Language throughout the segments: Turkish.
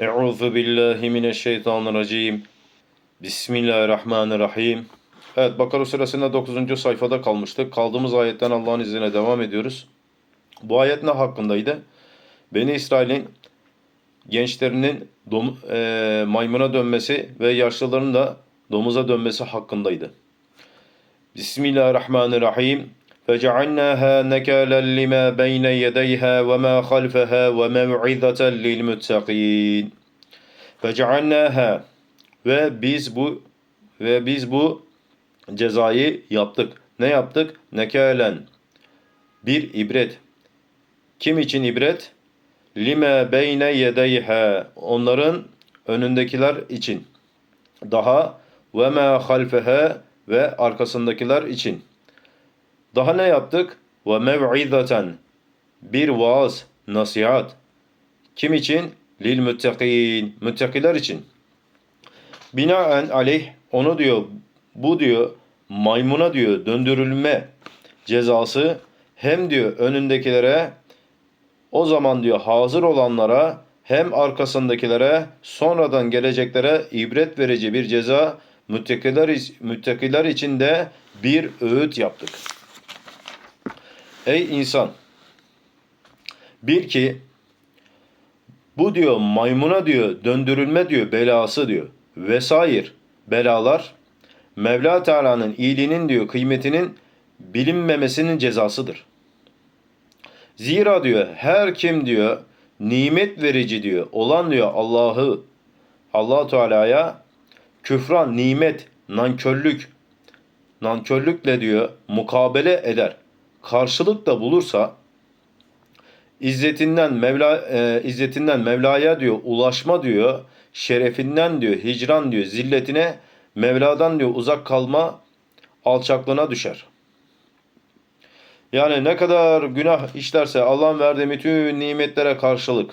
Euzu billahi mineşşeytanirracim. Bismillahirrahmanirrahim. Evet Bakara suresinde 9. sayfada kalmıştık. Kaldığımız ayetten Allah'ın izniyle devam ediyoruz. Bu ayet ne hakkındaydı? Beni İsrail'in gençlerinin dom, e, maymuna dönmesi ve yaşlıların da domuza dönmesi hakkındaydı. Bismillahirrahmanirrahim. فَجَعَلْنَاهَا نَكَالًا لِمَا بَيْنَ يَدَيْهَا وَمَا خَلْفَهَا وَمَوْعِظَةً لِلْمُتَّقِينَ فَجَعَلْنَاهَا Ve biz bu ve biz bu cezayı yaptık. Ne yaptık? Nekalen. Bir ibret. Kim için ibret? Lime beyne yedeyha. Onların önündekiler için. Daha ve ma halfeha ve arkasındakiler için. Daha ne yaptık? Ve mev'izaten. Bir vaaz, nasihat. Kim için? Lil müttekîn. Müttakiler için. Binaen aleyh onu diyor bu diyor maymuna diyor döndürülme cezası hem diyor önündekilere o zaman diyor hazır olanlara hem arkasındakilere sonradan geleceklere ibret verici bir ceza müttakiler, müttakiler için de bir öğüt yaptık. Ey insan bil ki bu diyor maymuna diyor döndürülme diyor belası diyor vesair belalar Mevla Teala'nın iyiliğinin diyor kıymetinin bilinmemesinin cezasıdır. Zira diyor her kim diyor nimet verici diyor olan diyor Allah'ı Allah Teala'ya küfran nimet nankörlük nankörlükle diyor mukabele eder. Karşılık da bulursa İzzetinden Mevla e, izzetinden Mevla'ya diyor ulaşma diyor şerefinden diyor hicran diyor zilletine Mevla'dan diyor uzak kalma alçaklığına düşer. Yani ne kadar günah işlerse Allah'ın verdiği bütün nimetlere karşılık.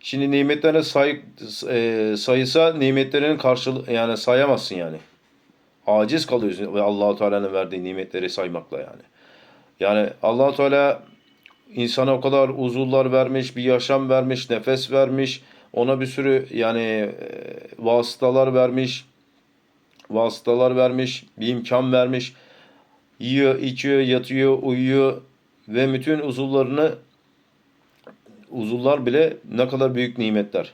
Şimdi nimetlerini say, e, sayısa nimetlerinin karşılığı yani sayamazsın yani. Aciz kalıyorsun ve Allahu Teala'nın verdiği nimetleri saymakla yani. Yani Allahu Teala insana o kadar uzuvlar vermiş, bir yaşam vermiş, nefes vermiş, ona bir sürü yani e, vasıtalar vermiş, vasıtalar vermiş, bir imkan vermiş. Yiyor, içiyor, yatıyor, uyuyor ve bütün uzuvlarını uzuvlar bile ne kadar büyük nimetler.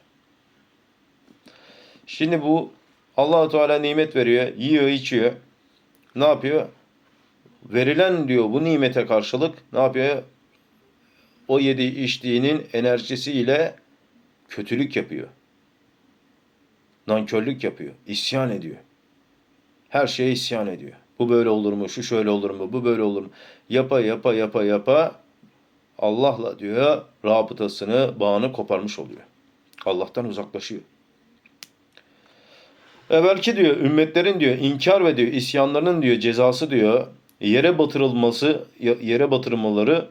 Şimdi bu Allahu Teala nimet veriyor, yiyor, içiyor. Ne yapıyor? Verilen diyor bu nimete karşılık ne yapıyor? O yediği içtiğinin enerjisiyle kötülük yapıyor. Nankörlük yapıyor. isyan ediyor. Her şeye isyan ediyor. Bu böyle olur mu? Şu şöyle olur mu? Bu böyle olur mu? Yapa yapa yapa yapa Allah'la diyor rabıtasını, bağını koparmış oluyor. Allah'tan uzaklaşıyor. Evvelki diyor ümmetlerin diyor inkar ve diyor isyanlarının diyor cezası diyor yere batırılması yere batırılmaları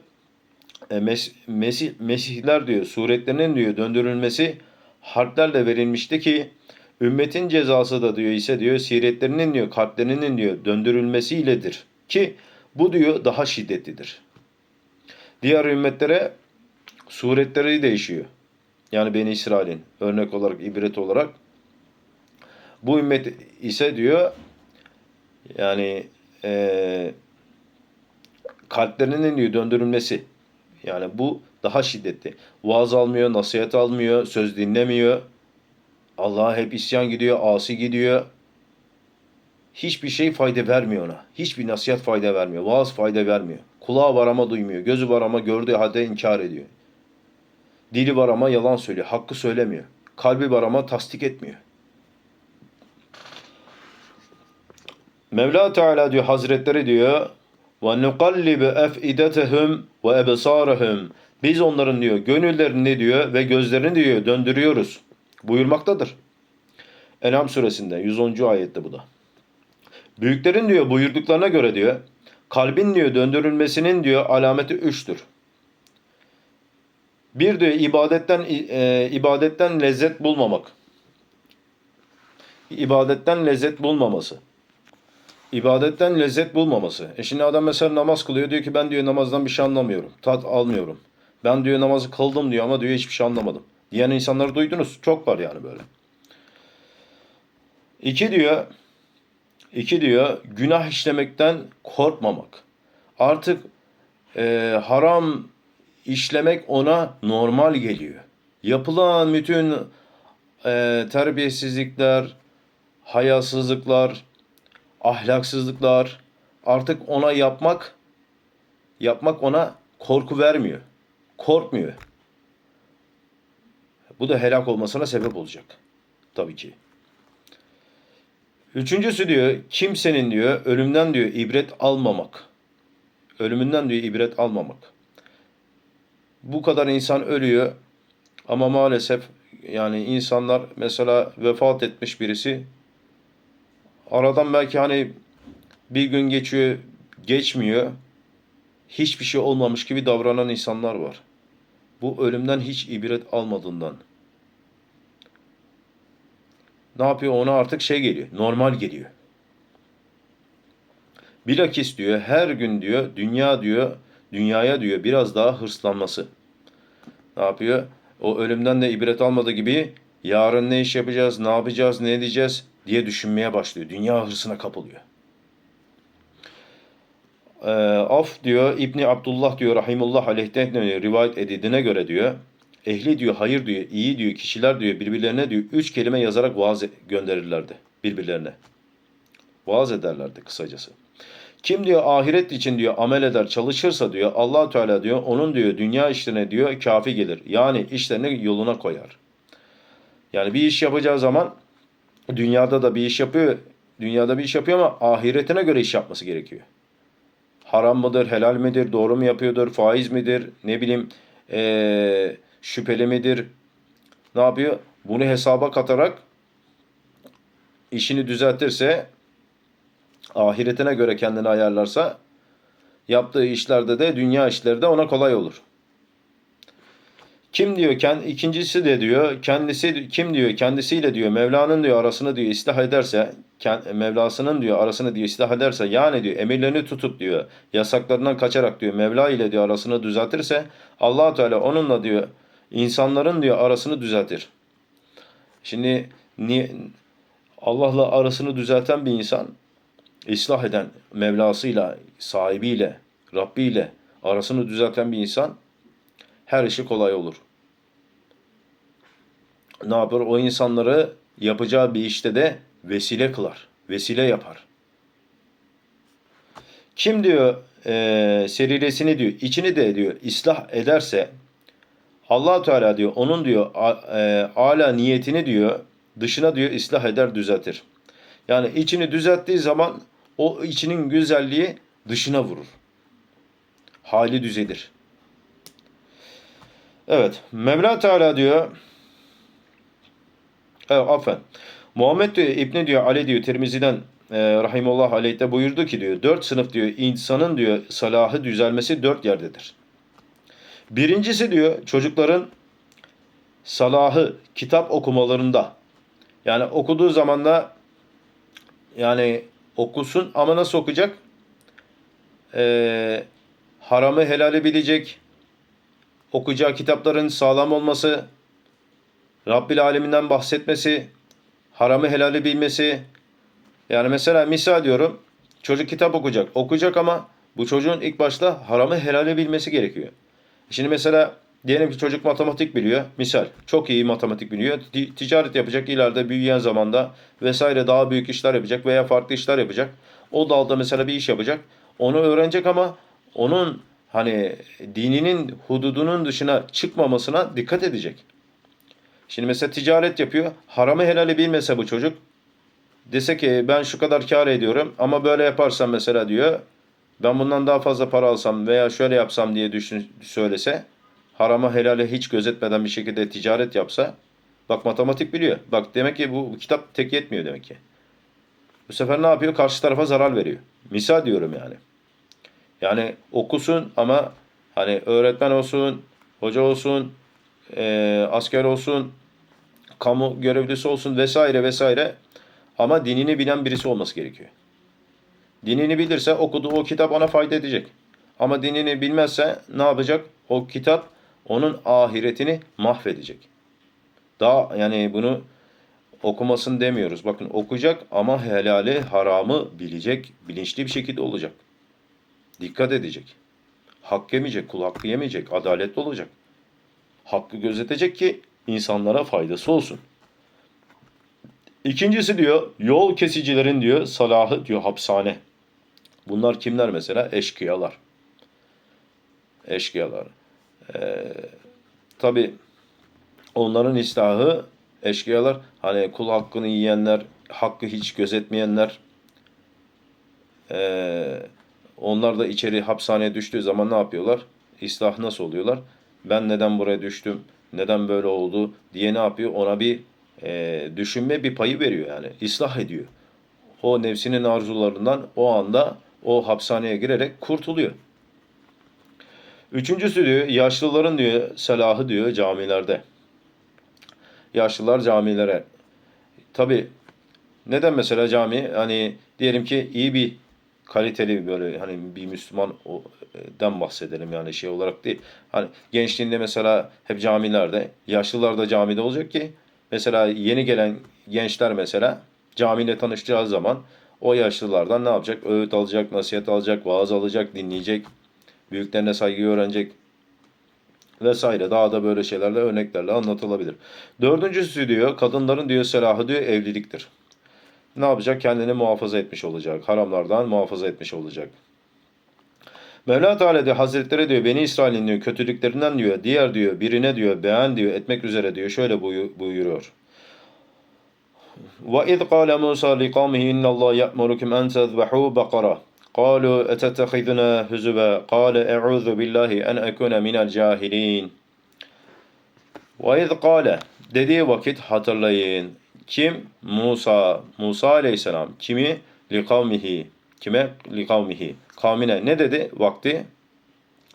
e, mes, mesih, mesihler diyor suretlerinin diyor döndürülmesi harplerle verilmişti ki ümmetin cezası da diyor ise diyor siretlerinin diyor kalplerinin diyor döndürülmesiyledir ki bu diyor daha şiddetlidir. Diğer ümmetlere suretleri değişiyor. Yani Beni İsrail'in örnek olarak ibret olarak bu ümmet ise diyor yani e, kalplerinin diyor döndürülmesi yani bu daha şiddetli. Vaaz almıyor, nasihat almıyor, söz dinlemiyor. Allah'a hep isyan gidiyor, asi gidiyor. Hiçbir şey fayda vermiyor ona. Hiçbir nasihat fayda vermiyor. Vaaz fayda vermiyor. Kulağı var ama duymuyor. Gözü var ama gördüğü halde inkar ediyor. Dili var ama yalan söylüyor. Hakkı söylemiyor. Kalbi var ama tasdik etmiyor. Mevla Teala diyor Hazretleri diyor وَنُقَلِّبُ اَفْئِدَتَهُمْ وَاَبْصَارَهُمْ Biz onların diyor gönüllerini diyor ve gözlerini diyor döndürüyoruz. Buyurmaktadır. Enam suresinde 110. ayette bu da. Büyüklerin diyor buyurduklarına göre diyor kalbin diyor döndürülmesinin diyor alameti üçtür. Bir diyor ibadetten e, ibadetten lezzet bulmamak. İbadetten lezzet bulmaması. İbadetten lezzet bulmaması. E şimdi adam mesela namaz kılıyor diyor ki ben diyor namazdan bir şey anlamıyorum. Tat almıyorum. Ben diyor namazı kıldım diyor ama diyor hiçbir şey anlamadım. Diyen insanları duydunuz. Çok var yani böyle. İki diyor, iki diyor, günah işlemekten korkmamak. Artık e, haram işlemek ona normal geliyor. Yapılan bütün e, terbiyesizlikler, hayasızlıklar, ahlaksızlıklar artık ona yapmak yapmak ona korku vermiyor. Korkmuyor. Bu da helak olmasına sebep olacak. Tabii ki. Üçüncüsü diyor kimsenin diyor ölümden diyor ibret almamak. Ölümünden diyor ibret almamak. Bu kadar insan ölüyor ama maalesef yani insanlar mesela vefat etmiş birisi aradan belki hani bir gün geçiyor geçmiyor hiçbir şey olmamış gibi davranan insanlar var. Bu ölümden hiç ibret almadığından. Ne yapıyor? Ona artık şey geliyor. Normal geliyor. Bilakis diyor her gün diyor dünya diyor dünyaya diyor biraz daha hırslanması. Ne yapıyor? O ölümden de ibret almadığı gibi yarın ne iş yapacağız, ne yapacağız, ne edeceğiz diye düşünmeye başlıyor. Dünya hırsına kapılıyor. Ee, af diyor İbni Abdullah diyor Rahimullah aleyhten rivayet edildiğine göre diyor ehli diyor hayır diyor iyi diyor kişiler diyor birbirlerine diyor üç kelime yazarak vaaz gönderirlerdi birbirlerine. Vaaz ederlerdi kısacası. Kim diyor ahiret için diyor amel eder çalışırsa diyor allah Teala diyor onun diyor dünya işlerine diyor kafi gelir. Yani işlerini yoluna koyar. Yani bir iş yapacağı zaman dünyada da bir iş yapıyor. Dünyada bir iş yapıyor ama ahiretine göre iş yapması gerekiyor. Haram mıdır, helal midir, doğru mu yapıyordur, faiz midir, ne bileyim ee, şüpheli midir, ne yapıyor? Bunu hesaba katarak işini düzeltirse ahiretine göre kendini ayarlarsa yaptığı işlerde de dünya işleri de ona kolay olur. Kim diyor kendi ikincisi de diyor kendisi kim diyor kendisiyle diyor Mevla'nın diyor arasını diyor ıslah ederse Mevlasının diyor arasını diyor ıslah ederse yani diyor emirlerini tutup diyor yasaklarından kaçarak diyor Mevla ile diyor arasını düzeltirse allah Teala onunla diyor insanların diyor arasını düzeltir. Şimdi Allah'la arasını düzelten bir insan ıslah eden Mevlasıyla, sahibiyle, Rabbiyle arasını düzelten bir insan her işi kolay olur. Ne yapar? O insanları yapacağı bir işte de vesile kılar. Vesile yapar. Kim diyor e, seriresini diyor, içini de diyor ıslah ederse allah Teala diyor onun diyor a, e, niyetini diyor dışına diyor ıslah eder düzeltir. Yani içini düzelttiği zaman o içinin güzelliği dışına vurur. Hali düzelir. Evet. Mevla Teala diyor evet, affen. Muhammed diyor, İbni diyor, Ali diyor, Tirmizi'den e, Rahimullah Aleyh'te buyurdu ki diyor, dört sınıf diyor, insanın diyor, salahı düzelmesi dört yerdedir. Birincisi diyor, çocukların salahı kitap okumalarında. Yani okuduğu zaman da yani okusun ama nasıl okuyacak? Ee, haramı helali bilecek, okuyacağı kitapların sağlam olması, Rabbil Aleminden bahsetmesi, haramı helali bilmesi. Yani mesela misal diyorum, çocuk kitap okuyacak. Okuyacak ama bu çocuğun ilk başta haramı helali bilmesi gerekiyor. Şimdi mesela diyelim ki çocuk matematik biliyor. Misal çok iyi matematik biliyor. Ticaret yapacak ileride büyüyen zamanda vesaire daha büyük işler yapacak veya farklı işler yapacak. O dalda mesela bir iş yapacak. Onu öğrenecek ama onun hani dininin hududunun dışına çıkmamasına dikkat edecek. Şimdi mesela ticaret yapıyor. Haramı helali bilmese bu çocuk dese ki ben şu kadar kar ediyorum ama böyle yaparsam mesela diyor ben bundan daha fazla para alsam veya şöyle yapsam diye düşün, söylese harama helale hiç gözetmeden bir şekilde ticaret yapsa bak matematik biliyor. Bak demek ki bu, bu kitap tek yetmiyor demek ki. Bu sefer ne yapıyor? Karşı tarafa zarar veriyor. Misal diyorum yani. Yani okusun ama hani öğretmen olsun, hoca olsun, e, asker olsun, kamu görevlisi olsun vesaire vesaire ama dinini bilen birisi olması gerekiyor. Dinini bilirse okuduğu o kitap ona fayda edecek. Ama dinini bilmezse ne yapacak? O kitap onun ahiretini mahvedecek. Daha yani bunu okumasın demiyoruz. Bakın okuyacak ama helali haramı bilecek, bilinçli bir şekilde olacak. Dikkat edecek. Hak yemeyecek, kul hakkı yemeyecek, adaletli olacak. Hakkı gözetecek ki insanlara faydası olsun. İkincisi diyor yol kesicilerin diyor salahı diyor hapishane. Bunlar kimler mesela? Eşkıyalar. Eşkıyalar. Ee, Tabi onların islahı eşkıyalar hani kul hakkını yiyenler, hakkı hiç gözetmeyenler ee, onlar da içeri hapishaneye düştüğü zaman ne yapıyorlar? İslah nasıl oluyorlar? Ben neden buraya düştüm? Neden böyle oldu? diye ne yapıyor? Ona bir e, düşünme bir payı veriyor yani. İslah ediyor. O nefsinin arzularından o anda o hapishaneye girerek kurtuluyor. Üçüncüsü diyor yaşlıların diyor selahı diyor camilerde. Yaşlılar camilere. Tabi neden mesela cami hani diyelim ki iyi bir kaliteli böyle hani bir Müslüman o- den bahsedelim yani şey olarak değil. Hani gençliğinde mesela hep camilerde, yaşlılar da camide olacak ki mesela yeni gelen gençler mesela camiyle tanışacağı zaman o yaşlılardan ne yapacak? Öğüt alacak, nasihat alacak, vaaz alacak, dinleyecek, büyüklerine saygı öğrenecek vesaire. Daha da böyle şeylerle örneklerle anlatılabilir. Dördüncüsü diyor kadınların diyor selahı diyor evliliktir ne yapacak? Kendini muhafaza etmiş olacak. Haramlardan muhafaza etmiş olacak. Mevla Teala diyor Hazretleri diyor Beni İsrail'in diyor kötülüklerinden diyor diğer diyor birine diyor beğen diyor etmek üzere diyor şöyle buyuruyor. Ve iz kâle Musa li kavmihi innallâh ye'murukum en tezbehû bakara. Kâlu etetehiduna hüzübe. Kâle e'ûzu billahi en ekune minel cahilin. Ve iz kâle dediği vakit hatırlayın. Kim? Musa. Musa aleyhisselam. Kimi? Likavmihi. Kime? Likavmihi. Kavmine. Ne dedi vakti?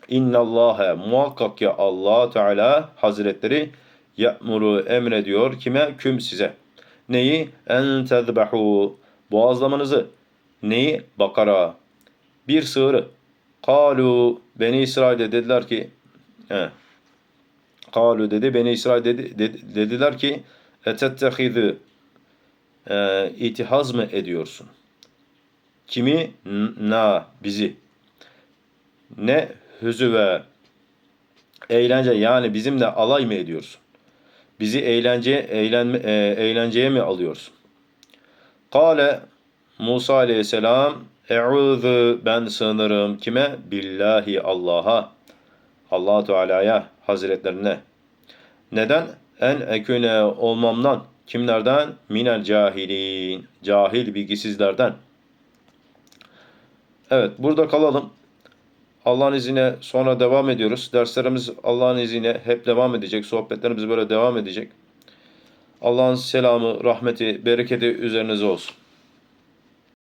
İnnallâhe muhakkak ki Allah Teala Hazretleri ya'muru emrediyor. Kime? Küm size. Neyi? En tezbehu. Boğazlamanızı. Neyi? Bakara. Bir sığırı. Kalu. Beni İsrail'de dediler ki he, Kalu dedi Beni İsrail dedi, dedi- dediler ki etettehidü e, itihaz mı ediyorsun? Kimi? Na bizi. Ne hüzüve eğlence yani bizimle alay mı ediyorsun? Bizi eğlence eğlenme, e, eğlenceye mi alıyorsun? Kale Musa aleyhisselam Eûzü ben sığınırım kime? Billahi Allah'a. allah Teala'ya hazretlerine. Neden? En eküne olmamdan. Kimlerden? Minel cahilin. Cahil bilgisizlerden. Evet burada kalalım. Allah'ın izniyle sonra devam ediyoruz. Derslerimiz Allah'ın izniyle hep devam edecek. Sohbetlerimiz böyle devam edecek. Allah'ın selamı, rahmeti, bereketi üzerinize olsun.